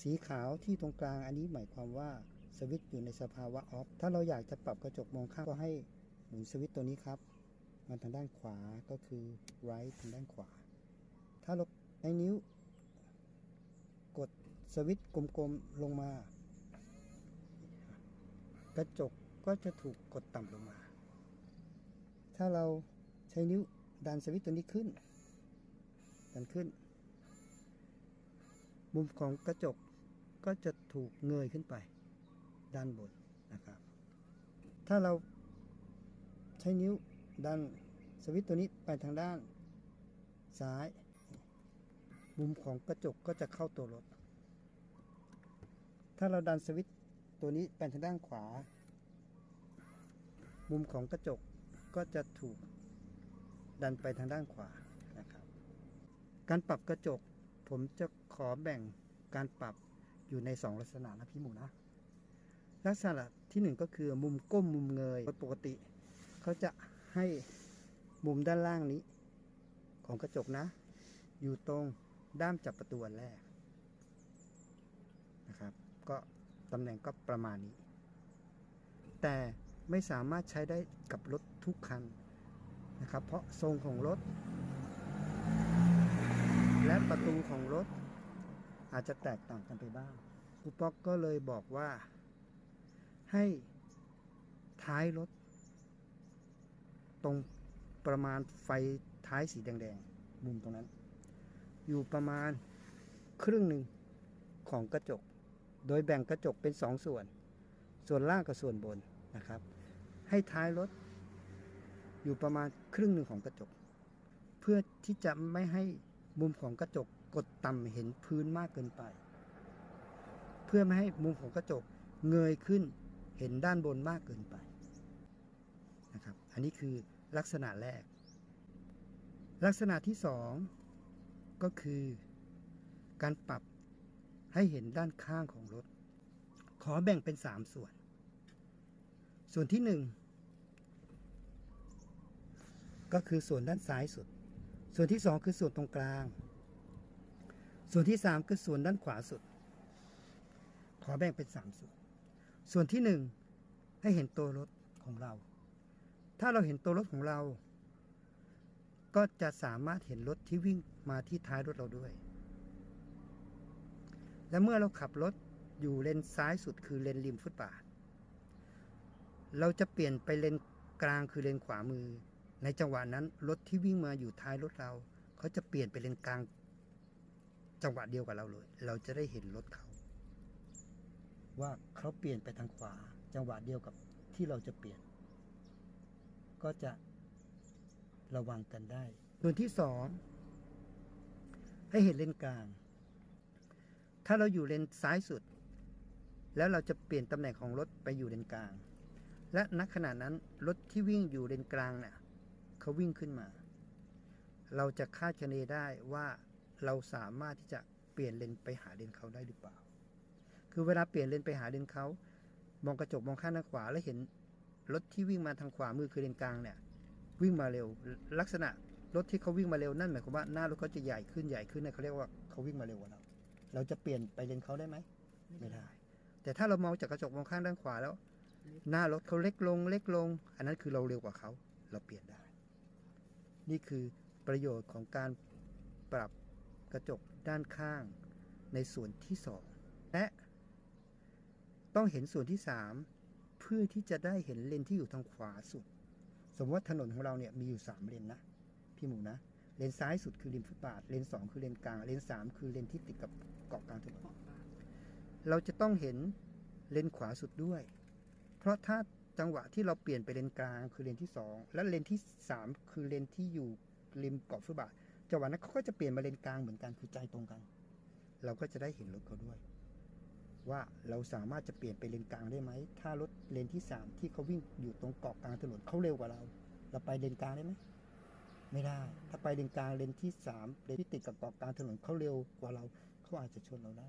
สีขาวที่ตรงกลางอันนี้หมายความว่าสวิตช์อยู่ในสภาวะออฟ ถ้าเราอยากจะปรับกระจกมองข้างก็ให้หมุนสวิตช์ตัวนี้ครับมาทางด้านขวาก็คือ right ทางด้านขวา ถ้าเราในนิ้ว กดสวิตช์กลมๆลงมา กระจกก็จะถูกกดต่ำลงมา ถ้าเราใช้นิ้วดันสวิตช์ตัวนี้ขึ้น ดันขึ้น มุมของกระจกก็จะถูกเงยขึ้นไป ด้านบนนะครับ ถ้าเราใช้นิ้วดันสวิตช์ตัวนี้ไปทางด้านซ้าย มุมของกระจกก็จะเข้าตัวรถ ถ้าเราดันสวิตช์ตัวนี้ไปทางด้านขวา มุมของกระจกก็จะถูกดันไปทางด้านขวานะครับ การปรับกระจก ผมจะขอแบ่งการปรับอยู่ใน 2 ลักษณะนะพี่หมูนะ ลักษณะที่ 1 ก็คือมุมก้มมุมเงยโดยปกติ เขาจะให้มุมด้านล่างนี้ ของกระจกนะ อยู่ตรงด้ามจับประตูแรกนะครับ ก็ตำแหน่งก็ประมาณนี้ แต่ไม่สามารถใช้ได้กับรถทุกคันนะครับ เพราะทรงของรถ ประตูของรถ อาจจะแตกต่างกันไปบ้างครูป๊อกก็เลยบอกว่า ให้ท้ายรถ ตรงประมาณไฟท้ายสีแดงๆ มุมตรงนั้น อยู่ประมาณครึ่งหนึ่งของกระจก โดยแบ่งกระจกเป็นสองส่วน ส่วนล่างกับส่วนบนนะครับ ให้ท้ายรถ อยู่ประมาณครึ่งหนึ่งของกระจก เพื่อที่จะไม่ให้ มุมของกระจกกดต่ำเห็นพื้นมากเกินไป เพื่อไม่ให้มุมของกระจกเงยขึ้นเห็นด้านบนมากเกินไปนะครับ อันนี้คือลักษณะแรก ลักษณะที่สองก็คือ การปรับให้เห็นด้านข้างของรถ ขอแบ่งเป็น 3 ส่วน ส่วนที่ 1 ก็คือส่วนด้านซ้ายสุด ส่วนที่ 2 คือส่วนตรงกลาง ส่วนที่ 3 คือส่วนด้านขวาสุด ขอแบ่งเป็น 3 ส่วน ส่วนที่ 1 ให้เห็นตัวรถของเรา ถ้าเราเห็นตัวรถของเรา ก็จะสามารถเห็นรถที่วิ่งมาที่ท้ายรถเราด้วย และเมื่อเราขับรถอยู่เลนซ้ายสุดคือเลนริมฟุตบาท เราจะเปลี่ยนไปเลนกลางคือเลนขวามือ ในจังหวะนั้นรถที่วิ่งมาอยู่ท้ายรถเรา เขาจะเปลี่ยนไปเลนกลาง จังหวะเดียวกับเราเลย เราจะได้เห็นรถเขา ว่าเขาเปลี่ยนไปทางขวา จังหวะเดียวกับที่เราจะเปลี่ยน ก็จะระวังกันได้ ส่วนที่สองให้เห็นเลนกลาง ถ้าเราอยู่เลนซ้ายสุด แล้วเราจะเปลี่ยนตำแหน่งของรถไปอยู่เลนกลาง และณขณะนั้นรถที่วิ่งอยู่เลนกลางเนี่ย เขาวิ่งขึ้นมา เราจะคาดคะเนได้ว่าเราสามารถที่จะเปลี่ยนเลนไปหาเลนเขาได้หรือเปล่า คือเวลาเปลี่ยนเลนไปหาเลนเขา มองกระจกมองข้างด้านขวาแล้วเห็นรถที่วิ่งมาทางขวามือคือเลนกลางเนี่ย วิ่งมาเร็ว ลักษณะรถที่เขาวิ่งมาเร็วนั่นหมายความว่าหน้ารถเขาจะใหญ่ขึ้นใหญ่ขึ้นเนี่ยเขาเรียกว่าเขาวิ่งมาเร็วกว่าเรา เราจะเปลี่ยนไปเลนเขาได้ไหมไม่ได้ แต่ถ้าเรามองจากกระจกมองข้างด้านขวาแล้ว หน้ารถเขาเล็กลงเล็กลง อันนั้นคือเราเร็วกว่าเขา เราเปลี่ยนได้ นี่คือประโยชน์ของการปรับกระจกด้านข้างในส่วนที่สองและต้องเห็นส่วนที่สามเพื่อที่จะได้เห็นเลนที่อยู่ทางขวาสุด สมมติว่าถนนของเราเนี่ยมีอยู่สามเลนนะ พี่หมูนะ เลนซ้ายสุดคือริมฟุตบาท เลนสองคือเลนกลาง เลนสามคือเลนที่ติดกับเกาะกลางถนนเราจะต้องเห็นเลนขวาสุดด้วย เพราะถ้า จังหวะที่เราเปลี่ยนไปเลนกลางคือเลนที่สองและเลนที่สามคือเลนที่อยู่ริมเกาะฟุตบาทจังหวะนั้นเขาก็จะเปลี่ยนมาเลนกลางเหมือนกันคือใจตรงกัน เราก็จะได้เห็นรถเขาด้วย ว่าเราสามารถจะเปลี่ยนไปเลนกลางได้ไหมถ้ารถเลนที่สามที่เขาวิ่งอยู่ตรงเกาะกลางถนนเขาเร็วกว่าเรา เราไปเลนกลางได้ไหมไม่ได้ ถ้าไปเลนกลางเลนที่สามเลนที่ติดกับเกาะกลางถนนเขาเร็วกว่าเราเขาอาจจะชนเราได้